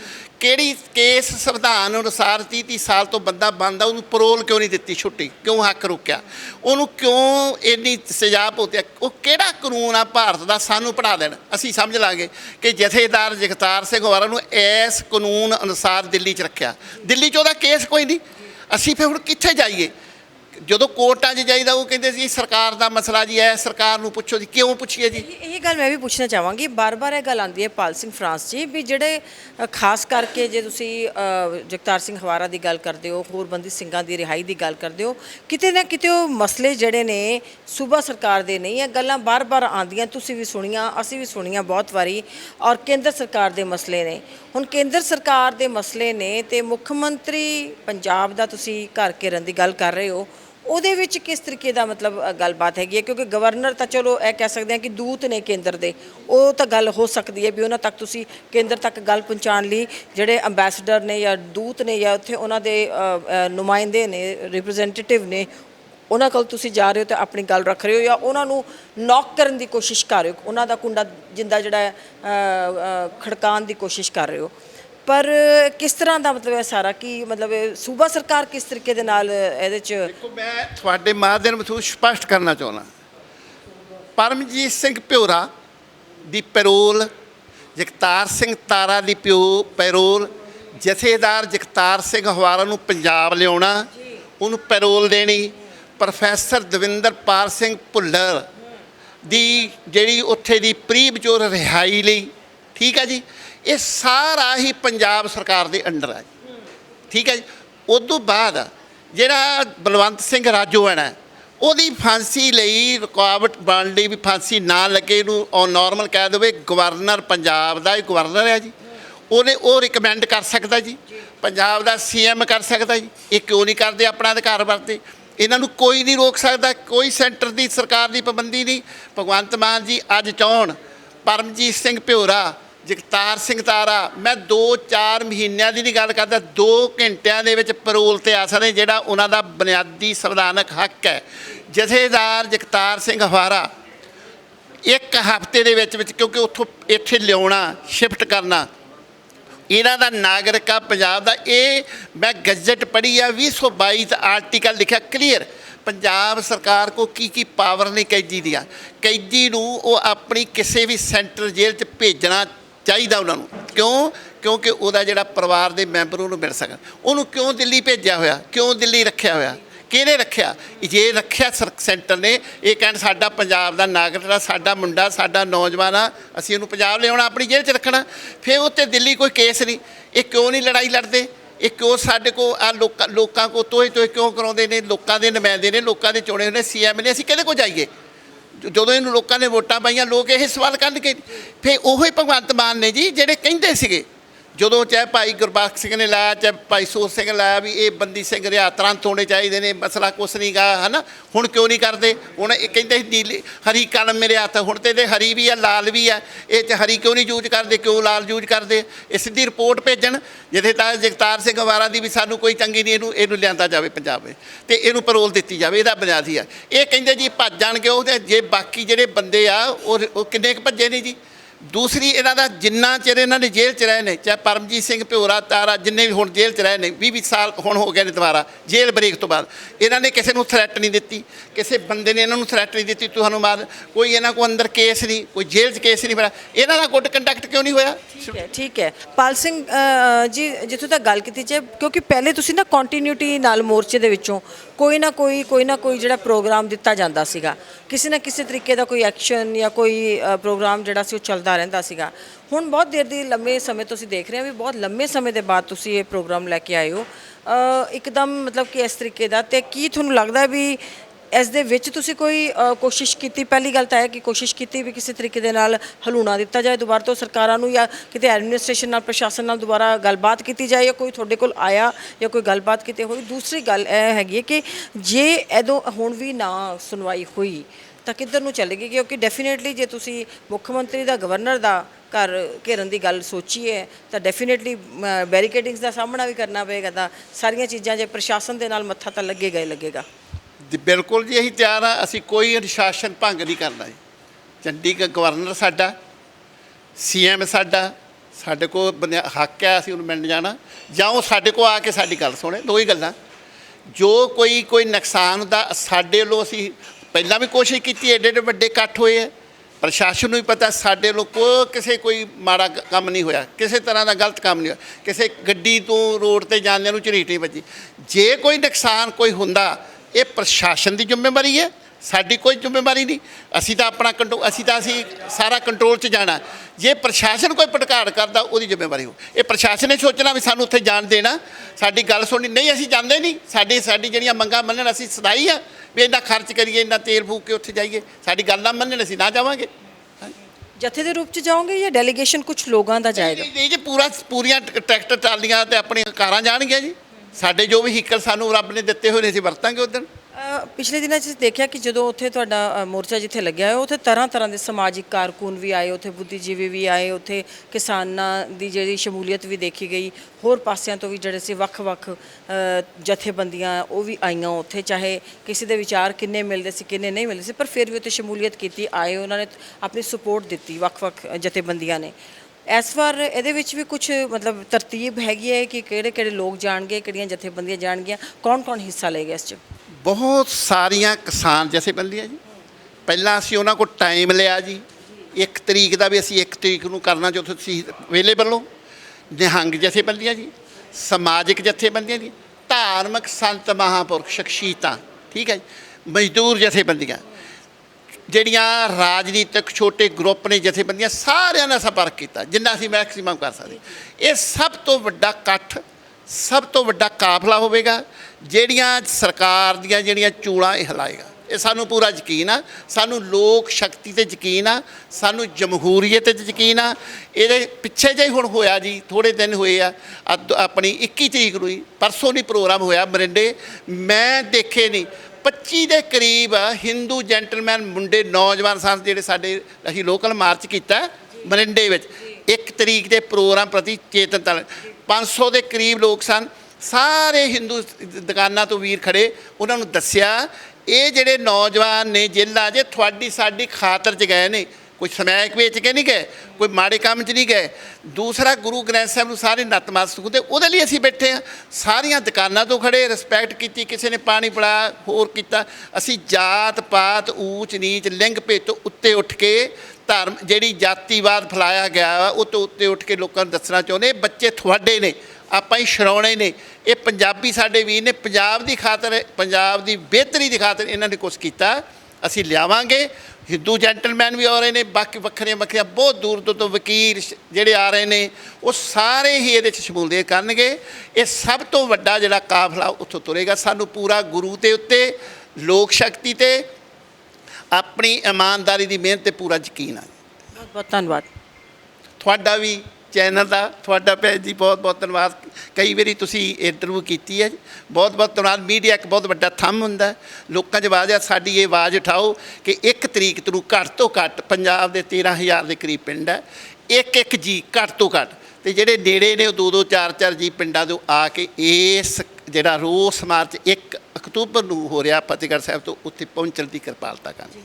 S2: ਕਿਹੜੀ ਕੇਸ ਸੰਵਿਧਾਨ ਅਨੁਸਾਰ 30 30 ਸਾਲ ਤੋਂ ਬੰਦਾ ਬੰਦਾ ਉਹਨੂੰ ਪਰੋਲ ਕਿਉਂ ਨਹੀਂ ਦਿੱਤੀ ਛੁੱਟੀ? ਕਿਉਂ ਹੱਕ ਰੋਕਿਆ? ਉਹਨੂੰ ਕਿਉਂ ਇੰਨੀ ਸਜ਼ਾ ਪੋਤਿਆ ਉਹ ਕਿਹੜਾ ਕਾਨੂੰਨ ਆ ਭਾਰਤ ਦਾ? ਸਾਨੂੰ ਪੜਾ ਦੇਣ। ਅਸੀਂ ਸਮਝ ਲਾਂਗੇ ਕਿ ਜਥੇਦਾਰ ਜਗਤਾਰ ਸਿੰਘ ਹੋਰਾਂ ਨੂੰ ਇਸ ਕਾਨੂੰਨ ਅਨੁਸਾਰ ਦਿੱਲੀ 'ਚ ਰੱਖਿਆ। ਦਿੱਲੀ 'ਚ ਉਹਦਾ ਕੇਸ ਕੋਈ ਨਹੀਂ। ਅਸੀਂ ਫਿਰ ਹੁਣ ਕਿੱਥੇ ਜਾਈਏ? ਜਦੋਂ ਕੋਰਟਾਂ 'ਚ ਜਾਈਦਾ, ਉਹ ਕਹਿੰਦੇ ਸੀ, ਸਰਕਾਰ ਦਾ ਮਸਲਾ ਜੀ ਹੈ, ਸਰਕਾਰ ਨੂੰ ਪੁੱਛੋ ਜੀ, ਕਿਉਂ ਪੁੱਛੀਏ ਜੀ?
S1: ਇਹ ਗੱਲ ਮੈਂ ਵੀ ਪੁੱਛਣਾ ਚਾਹਾਂਗੀ। ਬਾਰ-ਬਾਰ ਇਹ ਗੱਲ ਆਉਂਦੀ ਹੈ ਪਾਲ ਸਿੰਘ ਫਰਾਂਸ ਜੀ, ਵੀ ਜਿਹੜੇ ਖਾਸ ਕਰਕੇ ਜੇ ਤੁਸੀਂ ਜਗਤਾਰ ਸਿੰਘ ਹਵਾਰਾ ਦੀ ਗੱਲ ਕਰਦੇ ਹੋ, ਹੋਰ ਬੰਦੀ ਸਿੰਘਾਂ ਦੀ ਰਿਹਾਈ ਦੀ ਗੱਲ ਕਰਦੇ ਹੋ, ਕਿਤੇ ਨਾ ਕਿਤੇ ਉਹ ਮਸਲੇ ਜਿਹੜੇ ਨੇ, ਸੂਬਾ ਸਰਕਾਰ ਦੇ ਨਹੀਂ ਹੈ ਗੱਲਾਂ ਬਾਰ-ਬਾਰ ਆਉਂਦੀਆਂ, ਤੁਸੀਂ ਵੀ ਸੁਣੀਆਂ, ਅਸੀਂ ਵੀ ਸੁਣੀਆਂ ਬਹੁਤ ਵਾਰੀ, ਔਰ ਕੇਂਦਰ ਸਰਕਾਰ ਦੇ ਮਸਲੇ ਨੇ। ਹੁਣ ਕੇਂਦਰ ਸਰਕਾਰ ਦੇ ਮਸਲੇ ਨੇ ਤੇ ਮੁੱਖ ਮੰਤਰੀ ਪੰਜਾਬ ਦਾ ਤੁਸੀਂ ਘਰ ਘੇਰਨ ਦੀ ਗੱਲ ਕਰ ਰਹੇ ਹੋ ਉਹਦੇ ਵਿੱਚ ਕਿਸ ਤਰੀਕੇ ਦਾ ਮਤਲਬ ਗੱਲਬਾਤ ਹੈਗੀ ਹੈ? ਕਿਉਂਕਿ ਗਵਰਨਰ ਤਾਂ ਚਲੋ ਇਹ ਕਹਿ ਸਕਦੇ ਹਾਂ ਕਿ ਦੂਤ ਨੇ ਕੇਂਦਰ ਦੇ। ਉਹ ਤਾਂ ਗੱਲ ਹੋ ਸਕਦੀ ਹੈ ਵੀ ਉਹਨਾਂ ਤੱਕ ਤੁਸੀਂ ਕੇਂਦਰ ਤੱਕ ਗੱਲ ਪਹੁੰਚਾਉਣ ਲਈ ਜਿਹੜੇ ਅੰਬੈਸਡਰ ਨੇ ਜਾਂ ਦੂਤ ਨੇ ਜਾਂ ਉੱਥੇ ਉਹਨਾਂ ਦੇ ਨੁਮਾਇੰਦੇ ਨੇ ਰਿਪਰੈਜ਼ੈਂਟੇਟਿਵ ਨੇ, ਉਹਨਾਂ ਕੋਲ ਤੁਸੀਂ ਜਾ ਰਹੇ ਹੋ ਤੇ ਆਪਣੀ ਗੱਲ ਰੱਖ ਰਹੇ ਹੋ ਜਾਂ ਉਹਨਾਂ ਨੂੰ ਨੌਕ ਕਰਨ ਦੀ ਕੋਸ਼ਿਸ਼ ਕਰ ਰਹੇ ਹੋ। ਉਹਨਾਂ ਦਾ ਕੁੰਡਾ ਜਿੰਦਾ ਜਿਹੜਾ ਖੜਕਾਉਣ ਦੀ ਕੋਸ਼ਿਸ਼ ਕਰ ਰਹੇ ਹੋ। ਪਰ ਕਿਸ ਤਰ੍ਹਾਂ ਦਾ ਮਤਲਬ ਹੈ ਸਾਰਾ ਕਿ ਮਤਲਬ ਇਹ ਸੂਬਾ ਸਰਕਾਰ ਕਿਸ ਤਰੀਕੇ ਦੇ ਨਾਲ ਇਹਦੇ 'ਚ
S2: ਦੇਖੋ, ਮੈਂ ਤੁਹਾਡੇ ਮਾਧਿਅਮ ਤੋਂ ਸਪਸ਼ਟ ਕਰਨਾ ਚਾਹੁੰਦਾ। ਪਰਮਜੀਤ ਸਿੰਘ ਭਿਉਰਾ ਦੀ ਪੈਰੋਲ, ਜਗਤਾਰ ਸਿੰਘ ਤਾਰਾ ਦੀ ਪਿਓ ਪੈਰੋਲ, ਜਥੇਦਾਰ ਜਗਤਾਰ ਸਿੰਘ ਹਵਾਰਾ ਨੂੰ ਪੰਜਾਬ ਲਿਆਉਣਾ, ਉਹਨੂੰ ਪੈਰੋਲ ਦੇਣੀ, ਪ੍ਰੋਫੈਸਰ ਦਵਿੰਦਰਪਾਲ ਸਿੰਘ ਭੁੱਲਰ ਦੀ ਜਿਹੜੀ ਉੱਥੇ ਦੀ ਪ੍ਰੀ ਬਚੋਰ ਰਿਹਾਈ ਲਈ, ਠੀਕ ਹੈ ਜੀ? ਇਹ ਸਾਰਾ ਹੀ ਪੰਜਾਬ ਸਰਕਾਰ ਦੇ ਅੰਡਰ ਹੈ। ਠੀਕ ਹੈ ਜੀ? ਉਸ ਤੋਂ ਬਾਅਦ ਜਿਹੜਾ ਬਲਵੰਤ ਸਿੰਘ ਰਾਜੋਆਣਾ ਹੈ, ਉਹਦੀ ਫਾਂਸੀ ਲਈ ਰੁਕਾਵਟ ਬਣ ਲਈ ਵੀ ਫਾਂਸੀ ਨਾ ਲੱਗੇ ਇਹਨੂੰ ਔਰ ਨਾਰਮਲ ਕਹਿ ਦੇਵੇ ਗਵਰਨਰ ਪੰਜਾਬ ਦਾ ਇਹ ਗਵਰਨਰ ਹੈ ਜੀ। ਉਹਨੇ ਉਹ ਰਿਕਮੈਂਡ ਕਰ ਸਕਦਾ ਜੀ। ਪੰਜਾਬ ਦਾ ਸੀਐਮ ਕਰ ਸਕਦਾ ਜੀ। ਇਹ ਕਿਉਂ ਨਹੀਂ ਕਰਦੇ ਆਪਣਾ ਅਧਿਕਾਰ ਵਰਤੇ ਇਹਨਾਂ ਨੂੰ ਕੋਈ ਨਹੀਂ ਰੋਕ ਸਕਦਾ ਕੋਈ ਸੈਂਟਰ ਦੀ ਸਰਕਾਰ ਦੀ ਪਾਬੰਦੀ ਨਹੀਂ। ਭਗਵੰਤ ਮਾਨ ਜੀ ਅੱਜ ਚਾਹਣ ਪਰਮਜੀਤ ਸਿੰਘ ਭਿਓਰਾ ਜਗਤਾਰ ਸਿੰਘ ਤਾਰਾ, ਮੈਂ 2-4 ਮਹੀਨਿਆਂ ਦੀ ਨਹੀਂ ਗੱਲ ਕਰਦਾ 2 ਘੰਟਿਆਂ ਦੇ ਵਿੱਚ ਪਰੋਲ ਤੇ ਆ ਸਕਦੇ, ਜਿਹੜਾ ਉਹਨਾਂ ਦਾ ਬੁਨਿਆਦੀ ਸੰਵਿਧਾਨਕ ਹੱਕ ਹੈ। ਜਥੇਦਾਰ ਜਗਤਾਰ ਸਿੰਘ ਹਵਾਰਾ ਇੱਕ ਹਫ਼ਤੇ ਦੇ ਵਿੱਚ ਵਿੱਚ ਕਿਉਂਕਿ ਉੱਥੋਂ ਇੱਥੇ ਲਿਆਉਣਾ ਸ਼ਿਫਟ ਕਰਨਾ, ਇਹਨਾਂ ਦਾ ਨਾਗਰਿਕ ਆ ਪੰਜਾਬ ਦਾ, ਇਹ ਮੈਂ ਗਜ਼ਟ ਪੜ੍ਹੀ ਆ 2022 ਦਾ ਆਰਟੀਕਲ ਲਿਖਿਆ ਕਲੀਅਰ ਪੰਜਾਬ ਸਰਕਾਰ ਕੋ ਕੀ ਕੀ ਪਾਵਰ ਨੇ ਕੈਦੀ ਦੀਆਂ? ਕੈਦੀ ਨੂੰ ਉਹ ਆਪਣੀ ਕਿਸੇ ਵੀ ਸੈਂਟਰ ਜੇਲ੍ਹ 'ਚ ਭੇਜਣਾ ਚਾਹੀਦਾ ਉਹਨਾਂ ਨੂੰ। ਕਿਉਂ? ਕਿਉਂਕਿ ਉਹਦਾ ਜਿਹੜਾ ਪਰਿਵਾਰ ਦੇ ਮੈਂਬਰ ਉਹਨੂੰ ਮਿਲ ਸਕਣ। ਉਹਨੂੰ ਕਿਉਂ ਦਿੱਲੀ ਭੇਜਿਆ ਹੋਇਆ? ਕਿਉਂ ਦਿੱਲੀ ਰੱਖਿਆ ਹੋਇਆ? ਕਿਹਨੇ ਰੱਖਿਆ? ਜੇ ਰੱਖਿਆ ਸਰ- ਸੈਂਟਰ ਨੇ, ਇਹ ਕਹਿਣ ਸਾਡਾ ਪੰਜਾਬ ਦਾ ਨਾਗਰਿਕ ਆ, ਸਾਡਾ ਮੁੰਡਾ, ਸਾਡਾ ਨੌਜਵਾਨ ਆ, ਅਸੀਂ ਉਹਨੂੰ ਪੰਜਾਬ ਲਿਆਉਣਾ, ਆਪਣੀ ਜੇਲ੍ਹ 'ਚ ਰੱਖਣਾ। ਫਿਰ ਉੱਤੇ ਦਿੱਲੀ ਕੋਈ ਕੇਸ ਨਹੀਂ। ਇਹ ਕਿਉਂ ਨਹੀਂ ਲੜਾਈ ਲੜਦੇ? ਇਹ ਕਿਉਂ ਸਾਡੇ ਕੋ ਆ ਲੋਕਾਂ ਲੋਕਾਂ ਕੋ ਤੋਏ ਤੋਏ ਕਿਉਂ ਕਰਾਉਂਦੇ ਨੇ? ਲੋਕਾਂ ਦੇ ਨੁਮਾਇੰਦੇ ਨੇ, ਲੋਕਾਂ ਦੇ ਚੁਣੇ ਹੋਏ ਨੇ ਸੀਐਮ ਨੇ, ਅਸੀਂ ਕਿਹਦੇ ਕੋ ਜਾਈਏ? ਜਦੋਂ ਇਹਨੂੰ ਲੋਕਾਂ ਨੇ ਵੋਟਾਂ ਪਾਈਆਂ, ਲੋਕ ਇਹ ਸਵਾਲ ਕਰਨਗੇ ਫਿਰ ਉਹੀ ਭਗਵੰਤ ਮਾਨ ਨੇ ਜੀ, ਜਿਹੜੇ ਕਹਿੰਦੇ ਸੀਗੇ ਜਦੋਂ ਚਾਹੇ ਭਾਈ ਗੁਰਬਖਸ਼ ਸਿੰਘ ਨੇ ਲਾਇਆ, ਚਾਹੇ ਭਾਈ ਸੂਰ ਸਿੰਘ ਨੇ ਲਾਇਆ ਵੀ ਇਹ ਬੰਦੀ ਸਿੰਘ ਰਿਆ ਤੁਰੰਤ ਹੋਣੇ ਚਾਹੀਦੇ ਨੇ, ਮਸਲਾ ਕੁਛ ਨਹੀਂ ਗਾ, ਹਨਾ? ਹੁਣ ਕਿਉਂ ਨਹੀਂ ਕਰਦੇ? ਹੁਣ ਇਹ ਕਹਿੰਦੇ ਸੀ ਨੀਲੀ, ਹਰੀ ਕਲਮ ਮੇਰੇ ਹੱਥ, ਹੁਣ ਤੇ ਇਹਦੇ ਹਰੀ ਵੀ ਆ, ਲਾਲ ਵੀ ਆ, ਇਹ ਚ ਹਰੀ ਕਿਉਂ ਨਹੀਂ ਯੂਜ਼ ਕਰਦੇ? ਕਿਉਂ ਲਾਲ ਯੂਜ਼ ਕਰਦੇ? ਇਸ ਦੀ ਰਿਪੋਰਟ ਭੇਜਣ, ਜਿਹਦੇ ਤਾਂ ਜਗਤਾਰ ਸਿੰਘ ਵਾਰਾ ਦੀ ਵੀ ਸਾਨੂੰ ਕੋਈ ਚੰਗੀ ਨਹੀਂ ਇਹਨੂੰ ਇਹਨੂੰ ਲਿਆਂਦਾ ਜਾਵੇ ਪੰਜਾਬ ਵਿੱਚ, ਤੇ ਇਹਨੂੰ ਪਰੋਲ ਦਿੱਤੀ ਜਾਵੇ, ਇਹਦਾ ਬੁਨਿਆਦੀ ਆ। ਇਹ ਕਹਿੰਦੇ ਜੀ ਭੱਜ ਜਾਣਗੇ ਉਹ, ਤੇ ਜੇ ਬਾਕੀ ਜਿਹੜੇ ਬੰਦੇ ਆ, ਉਹ ਉਹ ਕਿੰਨੇ ਕੁ ਭੱਜੇ ਨੇ ਜੀ? ਦੂਸਰੀ ਇਹਨਾਂ ਦਾ ਜਿੰਨਾ ਚਿਰ ਇਹਨਾਂ ਨੇ ਜੇਲ੍ਹ 'ਚ ਰਹੇ ਨੇ, ਚਾਹੇ ਪਰਮਜੀਤ ਸਿੰਘ ਭਿਓਰਾ ਤਾਰਾ, ਜਿੰਨੇ ਵੀ ਹੁਣ ਜੇਲ੍ਹ 'ਚ ਰਹੇ ਨੇ 20 20 ਸਾਲ ਹੁਣ ਹੋ ਗਏ ਨੇ ਦੁਬਾਰਾ, ਜੇਲ੍ਹ ਬ੍ਰੇਕ ਤੋਂ ਬਾਅਦ। ਇਹਨਾਂ ਨੇ ਕਿਸੇ ਨੂੰ ਥ੍ਰੈਟ ਨਹੀਂ ਦਿੱਤੀ, ਕਿਸੇ ਬੰਦੇ ਨੇ ਇਹਨਾਂ ਨੂੰ ਥ੍ਰੈਟ ਨਹੀਂ ਦਿੱਤੀ, ਤੁਹਾਨੂੰ ਮਾਰ, ਕੋਈ ਇਹਨਾਂ ਕੋ ਅੰਦਰ ਕੇਸ ਨਹੀਂ, ਕੋਈ ਜੇਲ੍ਹ 'ਚ ਕੇਸ ਨਹੀਂ ਬਣਾ ਇਹਨਾਂ ਦਾ ਗੁੱਡ ਕੰਡਕਟ ਕਿਉਂ ਨਹੀਂ ਹੋਇਆ?
S1: ਠੀਕ ਹੈ ਠੀਕ ਹੈ। ਪਾਲ ਸਿੰਘ ਜੀ, ਜਿੱਥੋਂ ਤੱਕ ਗੱਲ ਕੀਤੀ ਜਾਏ, ਕਿਉਂਕਿ ਪਹਿਲੇ ਤੁਸੀਂ ਨਾ ਕੰਟੀਨਿਊਟੀ ਨਾਲ ਮੋਰਚੇ ਦੇ ਵਿੱਚੋਂ ਕੋਈ ਨਾ ਕੋਈ ਕੋਈ ਨਾ ਕੋਈ ਜਿਹੜਾ ਪ੍ਰੋਗਰਾਮ ਦਿੱਤਾ ਜਾਂਦਾ ਸੀਗਾ। ਕਿਸੇ ਨਾ ਕਿਸੇ ਤਰੀਕੇ ਦਾ ਕੋਈ ਐਕਸ਼ਨ ਜਾਂ ਕੋਈ ਪ੍ਰੋਗਰਾਮ ਜਿਹੜਾ ਸੀ ਉਹ ਚੱਲਦਾ ਰਹਿੰਦਾ ਸੀਗਾ। ਹੁਣ ਬਹੁਤ ਦੇਰ ਦੀ ਲੰਮੇ ਸਮੇਂ ਤੋਂ ਅਸੀਂ ਦੇਖ ਰਹੇ ਹਾਂ ਵੀ ਬਹੁਤ ਲੰਮੇ ਸਮੇਂ ਦੇ ਬਾਅਦ ਤੁਸੀਂ ਇਹ ਪ੍ਰੋਗਰਾਮ ਲੈ ਕੇ ਆਏ ਹੋ। ਇੱਕਦਮ ਮਤਲਬ ਕਿ ਇਸ ਤਰੀਕੇ ਦਾ ਤੇ ਕੀ ਤੁਹਾਨੂੰ ਲੱਗਦਾ ਵੀ ਇਸ ਦੇ ਵਿੱਚ ਤੁਸੀਂ ਕੋਈ ਅ, ਕੋਸ਼ਿਸ਼ ਕੀਤੀ? ਪਹਿਲੀ ਗੱਲ ਤਾਂ ਹੈ ਕਿ ਕੋਸ਼ਿਸ਼ ਕੀਤੀ ਵੀ ਕਿਸੇ ਤਰੀਕੇ ਦੇ ਨਾਲ ਹਲੂਣਾ ਦਿੱਤਾ ਜਾਏ। ਦੁਬਾਰਾ ਤੋਂ ਸਰਕਾਰਾਂ ਨੂੰ ਜਾਂ ਕਿਤੇ ਐਡਮਿਨਿਸਟ੍ਰੇਸ਼ਨ ਨਾਲ ਪ੍ਰਸ਼ਾਸਨ ਨਾਲ ਦੁਬਾਰਾ ਗੱਲਬਾਤ ਕੀਤੀ ਜਾਏ ਜਾਂ ਕੋਈ ਤੁਹਾਡੇ ਕੋਲ ਆਇਆ ਜਾਂ ਕੋਈ ਗੱਲਬਾਤ ਕਿਤੇ ਹੋਈ। ਦੂਸਰੀ ਗੱਲ ਇਹ ਹੈਗੀ ਹੈ ਕਿ ਜੇ ਇਦੋਂ ਹੁਣ ਵੀ ਨਾ ਸੁਣਵਾਈ ਹੋਈ ਤਾਂ ਕਿੱਧਰ ਨੂੰ ਚੱਲੇਗੀ? ਕਿਉਂਕਿ ਡੈਫੀਨੇਟਲੀ ਜੇ ਤੁਸੀਂ ਮੁੱਖ ਮੰਤਰੀ ਦਾ ਗਵਰਨਰ ਦਾ ਘਰ ਘੇਰਨ ਦੀ ਗੱਲ ਸੋਚੀਏ ਤਾਂ ਡੈਫੀਨੇਟਲੀ ਬੈਰੀਕੇਡਿੰਗਸ ਦਾ ਸਾਹਮਣਾ ਵੀ ਕਰਨਾ ਪਏਗਾ। ਤਾਂ ਸਾਰੀਆਂ ਚੀਜ਼ਾਂ ਜੇ ਪ੍ਰਸ਼ਾਸਨ ਦੇ ਨਾਲ ਮੱਥਾ ਤਾਂ ਲੱਗੇਗਾ ਹੀ ਲੱਗੇਗਾ।
S2: ਜੀ, ਬਿਲਕੁਲ ਜੀ ਅਸੀਂ ਤਿਆਰ ਆ ਅਸੀਂ ਕੋਈ ਅਨੁਸ਼ਾਸਨ ਭੰਗ ਨਹੀਂ ਕਰਨਾ ਜੀ। ਚੰਡੀਗੜ੍ਹ ਗਵਰਨਰ ਸਾਡਾ ਸੀਐਮ ਸਾਡਾ ਸਾਡੇ ਕੋਲ ਬਨਿਆ- ਹੱਕ ਹੈ ਅਸੀਂ ਉਹਨੂੰ ਮਿਲਣ ਜਾਣਾ। ਜਾਂ ਉਹ ਸਾਡੇ ਕੋਲ ਆ ਕੇ ਸਾਡੀ ਗੱਲ ਸੁਣੇ ਦੋ ਹੀ ਗੱਲਾਂ। ਜੋ ਕੋਈ ਕੋਈ ਨੁਕਸਾਨ ਹੁੰਦਾ ਸਾਡੇ ਵੱਲੋਂ ਅਸੀਂ ਪਹਿਲਾਂ ਵੀ ਕੋਸ਼ਿਸ਼ ਕੀਤੀ ਐਡੇ ਐਡੇ ਵੱਡੇ ਇਕੱਠ ਹੋਏ ਆ। ਪ੍ਰਸ਼ਾਸਨ ਨੂੰ ਵੀ ਪਤਾ ਸਾਡੇ ਵੱਲੋਂ ਕੋਈ ਕਿਸੇ ਕੋਈ ਮਾੜਾ ਕੰਮ ਨਹੀਂ ਹੋਇਆ। ਕਿਸੇ ਤਰ੍ਹਾਂ ਦਾ ਗਲਤ ਕੰਮ ਨਹੀਂ ਹੋਇਆ। ਕਿਸੇ ਗੱਡੀ ਤੋਂ ਰੋਡ ਤੇ ਜਾਂਦਿਆਂ ਨੂੰ ਝਰੀਟ ਨਹੀਂ ਵੱਜੀ। ਜੇ ਕੋਈ ਨੁਕਸਾਨ ਕੋਈ ਹੁੰਦਾ ਇਹ ਪ੍ਰਸ਼ਾਸਨ ਦੀ ਜ਼ਿੰਮੇਵਾਰੀ ਹੈ ਸਾਡੀ ਕੋਈ ਜ਼ਿੰਮੇਵਾਰੀ ਨਹੀਂ। ਅਸੀਂ ਤਾਂ ਆਪਣਾ ਕੰਟਰੋਲ ਅਸੀਂ ਤਾਂ ਅਸੀਂ ਸਾਰਾ ਕੰਟਰੋਲ 'ਚ ਜਾਣਾ। ਜੇ ਪ੍ਰਸ਼ਾਸਨ ਕੋਈ ਭਟਕਾੜ ਕਰਦਾ ਉਹਦੀ ਜ਼ਿੰਮੇਵਾਰੀ ਹੋ। ਇਹ ਪ੍ਰਸ਼ਾਸਨ ਨੇ ਸੋਚਣਾ ਵੀ ਸਾਨੂੰ ਉੱਥੇ ਜਾਣ ਦੇਣਾ। ਸਾਡੀ ਗੱਲ ਸੁਣਨੀ ਨਹੀਂ ਅਸੀਂ ਜਾਂਦੇ ਨਹੀਂ। ਸਾਡੀ ਸਾਡੀ ਜਿਹੜੀਆਂ ਮੰਗਾਂ ਮੰਨਣ ਅਸੀਂ ਸਦਾਈ ਆ ਵੀ ਇੰਨਾ ਖਰਚ ਕਰੀਏ ਇੰਨਾ ਤੇਲ ਫੂਕ ਕੇ ਉੱਥੇ ਜਾਈਏ। ਸਾਡੀ ਗੱਲ ਨਾ ਮੰਨਣ ਅਸੀਂ ਨਾ ਜਾਵਾਂਗੇ।
S1: ਜਥੇ ਦੇ ਰੂਪ ਚ ਜਾਓਗੇ ਜਾਂ ਡੈਲੀਗੇਸ਼ਨ ਕੁਝ ਲੋਕਾਂ ਦਾ ਜਾਏਗਾ?
S2: ਨਹੀਂ ਜੀ ਪੂਰਾ ਪੂਰੀਆਂ ਟਰੈਕਟਰ ਟਰਾਲੀਆਂ ਤੇ ਆਪਣੀਆਂ ਕਾਰਾਂ ਜਾਣਗੀਆਂ ਜੀ। ਸਾਡੇ ਜੋ ਵਹੀਕਲ ਸਾਨੂੰ ਰੱਬ ਨੇ ਦਿੱਤੇ ਹੋਏ ਨੇ ਅਸੀਂ ਵਰਤਾਂਗੇ ਉਦੋਂ
S1: ਅ, ਪਿਛਲੇ ਦਿਨਾਂ 'ਚ ਦੇਖਿਆ ਕਿ ਜਦੋਂ ਉੱਥੇ ਤੁਹਾਡਾ ਮੋਰਚਾ ਜਿੱਥੇ ਲੱਗਿਆ ਹੋਇਆ ਉੱਥੇ ਤਰ੍ਹਾਂ ਤਰ੍ਹਾਂ ਦੇ ਸਮਾਜਿਕ ਕਾਰਕੁਨ ਵੀ ਆਏ ਉੱਥੇ ਬੁੱਧੀਜੀਵੀ ਵੀ ਆਏ ਉੱਥੇ ਕਿਸਾਨਾਂ ਦੀ ਜਿਹੜੀ ਸ਼ਮੂਲੀਅਤ ਵੀ ਦੇਖੀ ਗਈ ਹੋਰ ਪਾਸਿਆਂ ਤੋਂ ਵੀ ਜਿਹੜੇ ਸੀ ਵੱਖ-ਵੱਖ ਜਥੇਬੰਦੀਆਂ ਉਹ ਵੀ ਆਈਆਂ ਉੱਥੇ ਚਾਹੇ ਕਿਸੇ ਦੇ ਵਿਚਾਰ ਕਿੰਨੇ ਮਿਲਦੇ ਸੀ ਕਿੰਨੇ ਨਹੀਂ ਮਿਲਦੇ ਸੀ ਪਰ ਫਿਰ ਵੀ ਉੱਥੇ ਸ਼ਮੂਲੀਅਤ ਕੀਤੀ ਆਏ ਉਹਨਾਂ ਨੇ ਆਪਣੀ ਸਪੋਰਟ ਦਿੱਤੀ ਵੱਖ-ਵੱਖ ਜਥੇਬੰਦੀਆਂ ਨੇ। ਇਸ ਵਾਰ ਇਹਦੇ ਵਿੱਚ ਵੀ ਕੁਝ ਮਤਲਬ ਤਰਤੀਬ ਹੈਗੀ ਹੈ ਕਿ ਕਿਹੜੇ-ਕਿਹੜੇ ਲੋਕ ਜਾਣਗੇ, ਕਿਹੜੀਆਂ ਜਥੇਬੰਦੀਆਂ ਜਾਣਗੀਆਂ, ਕੌਣ-ਕੌਣ ਹਿੱਸਾ ਲਏਗਾ ਇਸ 'ਚ?
S2: ਬਹੁਤ ਸਾਰੀਆਂ ਕਿਸਾਨ ਜਥੇਬੰਦੀਆਂ ਜੀ। ਪਹਿਲਾਂ ਅਸੀਂ ਉਹਨਾਂ ਕੋਲ ਟਾਈਮ ਲਿਆ ਜੀ। ਇੱਕ ਤਰੀਕ ਦਾ ਵੀ ਅਸੀਂ ਇੱਕ ਤਰੀਕ ਨੂੰ ਕਰਨਾ ਜੋ ਤੁਸੀਂ ਅਵੇਲੇਬਲ ਹੋ ਨਿਹੰਗ ਜਥੇਬੰਦੀਆਂ ਜੀ, ਸਮਾਜਿਕ ਜਥੇਬੰਦੀਆਂ ਜੀ, ਧਾਰਮਿਕ ਸੰਤ ਮਹਾਂਪੁਰਖ ਸ਼ਖਸੀਅਤਾਂ, ਠੀਕ ਹੈ ਜੀ। ਮਜ਼ਦੂਰ ਜਥੇਬੰਦੀਆਂ। ਜਿਹੜੀਆਂ ਰਾਜਨੀਤਿਕ ਛੋਟੇ ਗਰੁੱਪ ਨੇ, ਜਥੇਬੰਦੀਆਂ, ਸਾਰਿਆਂ ਨਾਲ ਸੰਪਰਕ ਕੀਤਾ, ਜਿੰਨਾ ਅਸੀਂ ਮੈਕਸਿਮਮ ਕਰ ਸਕਦੇ। ਇਹ ਸਭ ਤੋਂ ਵੱਡਾ ਇਕੱਠ, ਸਭ ਤੋਂ ਵੱਡਾ ਕਾਫਲਾ ਹੋਵੇਗਾ, ਜਿਹੜੀਆਂ ਸਰਕਾਰ ਦੀਆਂ ਜਿਹੜੀਆਂ ਚੂੜਾਂ, ਇਹ ਹਿਲਾਏਗਾ। ਇਹ ਸਾਨੂੰ ਪੂਰਾ ਯਕੀਨ ਆ, ਸਾਨੂੰ ਲੋਕ ਸ਼ਕਤੀ ਤੇ ਯਕੀਨ ਆ, ਸਾਨੂੰ ਜਮਹੂਰੀਅਤ ਤੇ ਯਕੀਨ ਆ। ਇਹਦੇ ਪਿੱਛੇ ਜਿਹੇ ਹੁਣ ਹੋਇਆ ਜੀ ਥੋੜੇ ਦਿਨ ਹੋਏ ਆ ਅੱਧ- ਆਪਣੀ 21 ਤਰੀਕ ਨੂੰ ਹੀ, ਪਰਸੋਂ ਨਹੀਂ ਪ੍ਰੋਗਰਾਮ ਹੋਇਆ, ਮਰਿੰਡੇ। ਮੈਂ ਦੇਖੇ ਨਹੀਂ 25 ਦੇ ਕਰੀਬ ਹਿੰਦੂ ਜੈਂਟਲਮੈਨ ਮੁੰਡੇ ਨੌਜਵਾਨ ਸਨ ਜਿਹੜੇ ਸਾਡੇ ਅਸੀਂ ਲੋਕਲ ਮਾਰਚ ਕੀਤਾ ਮਰਿੰਡੇ ਵਿੱਚ। ਇੱਕ ਤਰੀਕ ਦੇ ਪ੍ਰੋਗਰਾਮ ਪ੍ਰਤੀ ਚੇਤਨਤਾ 500 ਦੇ ਕਰੀਬ ਲੋਕ ਸਨ। ਸਾਰੇ ਹਿੰਦੂ ਦੁਕਾਨਾਂ ਤੋਂ ਵੀਰ ਖੜੇ। ਉਹਨਾਂ ਨੂੰ ਦੱਸਿਆ, ਇਹ ਜਿਹੜੇ ਨੌਜਵਾਨ ਨੇ, ਜੇਲ੍ਹਾਂ ਜੇ, ਤੁਹਾਡੀ ਸਾਡੀ ਖਾਤਰ 'ਚ ਗਏ ਨੇ। ਕੋਈ ਸਮੈਕ ਵੇਚ ਕੇ ਨਹੀਂ ਗਏ ਕੋਈ ਮਾੜੇ ਕੰਮ 'ਚ ਨਹੀਂ ਗਏ। ਦੂਸਰਾ ਗੁਰੂ ਗ੍ਰੰਥ ਸਾਹਿਬ ਨੂੰ ਸਾਰੇ ਨਤਮਸਤਕ ਹੁੰਦੇ ਉਹਦੇ ਲਈ ਅਸੀਂ ਬੈਠੇ ਆ ਸਾਰੀਆਂ ਦੁਕਾਨਾਂ ਤੋਂ ਖੜੇ ਰਿਸਪੈਕਟ ਕੀਤੀ ਕਿਸੇ ਨੇ ਪਾਣੀ ਪੜਾ ਹੋਰ ਕੀਤਾ। ਅਸੀਂ ਜਾਤ ਪਾਤ ਊਚ ਨੀਚ ਲਿੰਗ ਭੇਦ ਤੋਂ ਉੱਤੇ ਉੱਠ ਕੇ ਧਰਮ ਜਿਹੜੀ ਜਾਤੀਵਾਦ ਫੈਲਾਇਆ ਗਿਆ ਵਾ, ਉਹ ਤੋਂ ਉੱਤੇ ਉੱਠ ਕੇ ਲੋਕਾਂ ਨੂੰ ਦੱਸਣਾ ਚਾਹੁੰਦੇ ਬੱਚੇ ਤੁਹਾਡੇ ਨੇ ਆਪਾਂ ਹੀ ਸ਼ਰਾਉਣੇ ਨੇ। ਇਹ ਪੰਜਾਬੀ ਸਾਡੇ ਵੀਰ ਨੇ ਪੰਜਾਬ ਦੀ ਖਾਤਰ ਪੰਜਾਬ ਦੀ ਬਿਹਤਰੀ ਦੀ ਖਾਤਰ ਇਹਨਾਂ ਨੇ ਕੁਝ ਕੀਤਾ। ਅਸੀਂ ਲਿਆਵਾਂਗੇ। ਹਿੰਦੂ ਜੈਂਟਲਮੈਨ ਵੀ ਆ ਰਹੇ ਨੇ ਬਾਕੀ ਵੱਖਰੇ ਵੱਖਰੇ ਬਹੁਤ ਦੂਰ ਤੋਂ ਤੋਂ ਵਕੀਲ ਸ਼- ਜਿਹੜੇ ਆ ਰਹੇ ਨੇ ਉਹ ਸਾਰੇ ਹੀ ਇਹਦੇ 'ਚ ਸ਼ਮੂਲੀਅਤ ਕਰਨਗੇ। ਇਹ ਸਭ ਤੋਂ ਵੱਡਾ ਜਿਹੜਾ ਕਾਫਲਾ ਉੱਥੋਂ ਤੁਰੇਗਾ ਸਾਨੂੰ ਪੂਰਾ ਗੁਰੂ ਦੇ ਉੱਤੇ ਲੋਕ ਸ਼ਕਤੀ ਤੇ ਆਪਣੀ ਇਮਾਨਦਾਰੀ ਦੀ ਮਿਹਨਤ ਤੇ ਪੂਰਾ ਯਕੀਨ ਆ।
S1: ਬਹੁਤ ਬਹੁਤ ਧੰਨਵਾਦ।
S2: ਤੁਹਾਡਾ ਵੀ ਚੈਨਲ ਦਾ ਤੁਹਾਡਾ ਭੈਣ ਜੀ ਬਹੁਤ ਬਹੁਤ ਧੰਨਵਾਦ। ਕਈ ਵਾਰੀ ਤੁਸੀਂ ਇੰਟਰਵਿਊ ਕੀਤੀ ਹੈ ਬਹੁਤ ਬਹੁਤ ਧੰਨਵਾਦ। ਮੀਡੀਆ ਇੱਕ ਬਹੁਤ ਵੱਡਾ ਥੰਮ ਹੁੰਦਾ ਹੈ। ਲੋਕਾਂ 'ਚ ਆਵਾਜ਼ ਆ ਸਾਡੀ ਇਹ ਆਵਾਜ਼ ਉਠਾਓ ਕਿ ਇੱਕ ਤਰੀਕ ਨੂੰ ਘੱਟ ਤੋਂ ਘੱਟ ਪੰਜਾਬ ਦੇ 13000 ਦੇ ਕਰੀਬ ਪਿੰਡ ਹੈ। ਇੱਕ ਇੱਕ ਜੀ ਘੱਟ ਤੋਂ ਘੱਟ। ਤੇ ਜਿਹੜੇ ਨੇੜੇ ਨੇ ਉਹ ਦੋ ਦੋ ਚਾਰ ਚਾਰ ਜੀ ਪਿੰਡਾਂ ਤੋਂ ਆ ਕੇ ਇਸ ਜਿਹੜਾ ਰੋਸ ਮਾਰਚ 1 ਅਕਤੂਬਰ ਨੂੰ ਹੋ ਰਿਹਾ ਫਤਿਹਗੜ੍ਹ ਸਾਹਿਬ ਤੋਂ ਉੱਥੇ ਪਹੁੰਚਣ ਦੀ ਕਿਰਪਾਲਤਾ ਕਰਨ।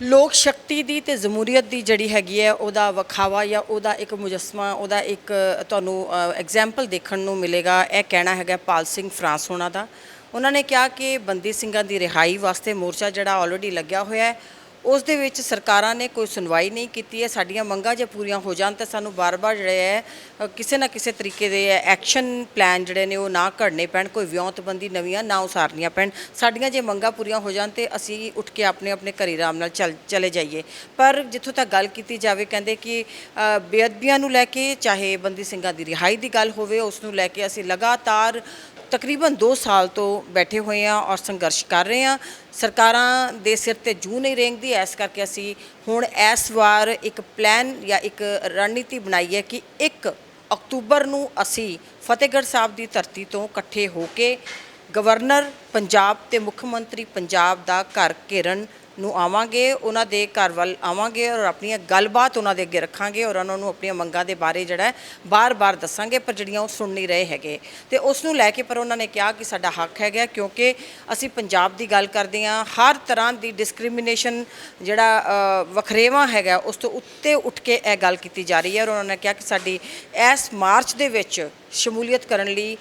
S1: ਲੋਕ ਸ਼ਕਤੀ ਦੀ ਤੇ ਜਮਹੂਰੀਅਤ ਦੀ ਜਿਹੜੀ ਹੈਗੀ ਹੈ, ਉਹਦਾ ਵਿਖਾਵਾ ਜਾਂ ਉਹਦਾ ਇੱਕ ਮੁਜਸਮਾ, ਉਹਦਾ ਇੱਕ ਤੁਹਾਨੂੰ ਐਗਜ਼ਾਮਪਲ ਦੇਖਣ ਨੂੰ ਮਿਲੇਗਾ। ਇਹ ਕਹਿਣਾ ਹੈਗਾ ਪਾਲ ਸਿੰਘ ਫਰਾਂਸ ਹੋਣਾ ਦਾ। ਉਹਨਾਂ ਨੇ ਕਿਹਾ ਕਿ ਬੰਦੀ ਸਿੰਘਾਂ ਦੀ ਰਿਹਾਈ ਵਾਸਤੇ ਮੋਰਚਾ ਜਿਹੜਾ ਆਲਰੇਡੀ ਲੱਗਿਆ ਹੋਇਆ ਹੈ, ਉਸ ਦੇ ਵਿੱਚ ਸਰਕਾਰਾਂ ਨੇ ਕੋਈ ਸੁਣਵਾਈ ਨਹੀਂ ਕੀਤੀ ਹੈ, ਸਾਡੀਆਂ ਮੰਗਾਂ ਜੇ ਪੂਰੀਆਂ ਹੋ ਜਾਣ ਤਾਂ ਸਾਨੂੰ ਬਾਰ-ਬਾਰ ਜਿਹੜੇ ਹੈ ਕਿਸੇ ਨਾ ਕਿਸੇ ਤਰੀਕੇ ਦੇ ਐਕਸ਼ਨ ਪਲਾਨ ਜਿਹੜੇ ਨੇ ਉਹ ਨਾ ਘੜਨੇ ਪੈਣ, ਕੋਈ ਵਿਉਂਤਬੰਦੀ ਨਵੀਆਂ ਨਾ ਉਸਾਰਨੀਆਂ ਪੈਣ। ਸਾਡੀਆਂ ਜੇ ਮੰਗਾਂ ਪੂਰੀਆਂ ਹੋ ਜਾਣ ਤੇ ਅਸੀਂ ਉੱਠ ਕੇ ਆਪਣੇ ਆਪਣੇ ਘਰੇ ਆਰਾਮ ਨਾਲ ਚੱਲ, ਚਲੇ ਜਾਈਏ। ਪਰ ਜਿੱਥੋਂ ਤੱਕ ਗੱਲ ਕੀਤੀ ਜਾਵੇ ਕਹਿੰਦੇ ਕਿ ਬੇਅਦਬੀਆਂ ਨੂੰ ਲੈ ਕੇ ਚਾਹੇ ਬੰਦੀ ਸਿੰਘਾਂ ਦੀ ਰਿਹਾਈ ਦੀ ਗੱਲ ਹੋਵੇ, ਉਸ ਨੂੰ ਲੈ ਕੇ ਅਸੀਂ ਲਗਾਤਾਰ ਤਕਰੀਬਨ 2 ਸਾਲ ਤੋਂ ਬੈਠੇ ਹੋਏ ਆ ਔਰ ਸੰਘਰਸ਼ ਕਰ ਰਹੇ ਆ ਸਰਕਾਰਾਂ ਦੇ ਸਿਰ ਤੇ ਜੂ ਨਹੀਂ ਰੇਂਗਦੀ, ਇਸ ਕਰਕੇ ਅਸੀਂ ਹੁਣ ਇਸ ਵਾਰ ਇੱਕ ਪਲਾਨ ਜਾਂ ਇੱਕ ਰਣਨੀਤੀ ਬਣਾਈ ਹੈ ਕਿ 1 ਅਕਤੂਬਰ ਨੂੰ ਅਸੀਂ ਫਤਿਹਗੜ੍ਹ ਸਾਹਿਬ ਦੀ ਧਰਤੀ ਤੋਂ ਇਕੱਠੇ ਹੋ ਕੇ ਗਵਰਨਰ ਪੰਜਾਬ ਤੇ ਮੁੱਖ ਮੰਤਰੀ ਪੰਜਾਬ ਦਾ ਘਰ ਘੇਰਨ ਨੂੰ ਆਵਾਂਗੇ ਉਹਨਾਂ ਦੇ ਘਰ ਵੱਲ ਆਵਾਂਗੇ ਔਰ ਆਪਣੀਆਂ ਗੱਲਬਾਤ ਉਹਨਾਂ ਦੇ ਅੱਗੇ ਰੱਖਾਂਗੇ ਔਰ ਉਹਨਾਂ ਨੂੰ ਆਪਣੀਆਂ ਮੰਗਾਂ ਦੇ ਬਾਰੇ ਜਿਹੜਾ ਹੈ ਬਾਰ-ਬਾਰ ਦੱਸਾਂਗੇ ਪਰ ਜਿਹੜੀਆਂ ਉਹ ਸੁਣ ਨਹੀਂ ਰਹੇ ਹੈਗੇ। ਤੇ ਉਸ ਨੂੰ ਲੈ ਕੇ ਪਰ ਉਹਨਾਂ ਨੇ ਕਿਹਾ ਕਿ ਸਾਡਾ ਹੱਕ ਹੈਗਾ ਕਿਉਂਕਿ ਅਸੀਂ ਪੰਜਾਬ ਦੀ ਗੱਲ ਕਰਦੇ ਹਾਂ ਹਰ ਤਰ੍ਹਾਂ ਦੀ ਡਿਸਕ੍ਰਿਮੀਨੇਸ਼ਨ ਜਿਹੜਾ ਅ, ਵਖਰੇਵਾਂ ਹੈਗਾ ਉਸ ਤੋਂ ਉੱਤੇ ਉੱਠ ਕੇ ਇਹ ਗੱਲ ਕੀਤੀ ਜਾ ਰਹੀ ਹੈ ਔਰ ਉਹਨਾਂ ਨੇ ਕਿਹਾ ਕਿ ਸਾਡੀ ਇਸ ਮਾਰਚ ਦੇ ਵਿੱਚ ਸ਼ਮੂਲੀਅਤ ਕਰਨ ਲਈ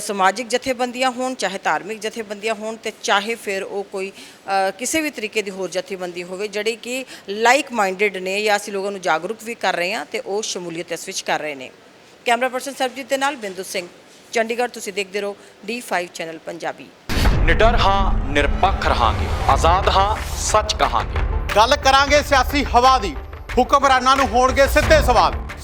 S1: ਸਮਾਜਿਕ ਜਥੇਬੰਦੀਆਂ ਹੋਣ ਚਾਹੇ ਧਾਰਮਿਕ ਜਥੇਬੰਦੀਆਂ ਹੋਣ ਤੇ ਚਾਹੇ ਫਿਰ ਉਹ ਕੋਈ ਕਿਸੇ ਵੀ ਤਰੀਕੇ ਦੀ ਹੋਰ ਜਥੇਬੰਦੀ ਹੋਵੇ ਜਿਹੜੀ ਕਿ ਲਾਈਕ ਮਾਈਂਡਡ ਨੇ ਜਾਂ ਅਸੀਂ ਲੋਕਾਂ ਨੂੰ ਜਾਗਰੂਕ ਵੀ ਕਰ ਰਹੇ ਹਾਂ ਤੇ ਉਹ ਸ਼ਮੂਲੀਅਤ ਇਸ ਵਿੱਚ ਕਰ ਰਹੇ ਨੇ। ਕੈਮਰਾ ਪਰਸਨ ਸਰਬਜੀਤ ਦੇ ਨਾਲ ਬਿੰਦੂ ਸਿੰਘ। ਚੰਡੀਗੜ੍ਹ ਤੁਸੀਂ ਦੇਖਦੇ ਰਹੋ D5 ਚੈਨਲ ਪੰਜਾਬੀ।
S3: ਨਿਡਰ ਹਾਂ ਨਿਰਪੱਖ ਰਹਾਂਗੇ। ਆਜ਼ਾਦ ਹਾਂ ਸੱਚ ਕਹਾਂਗੇ।
S4: ਗੱਲ ਕਰਾਂਗੇ ਸਿਆਸੀ ਹਵਾ ਦੀ। ਹੁਕਮਰਾਨਾਂ ਨੂੰ ਹੋਣਗੇ ਸਿੱਧੇ ਸਵਾਲ।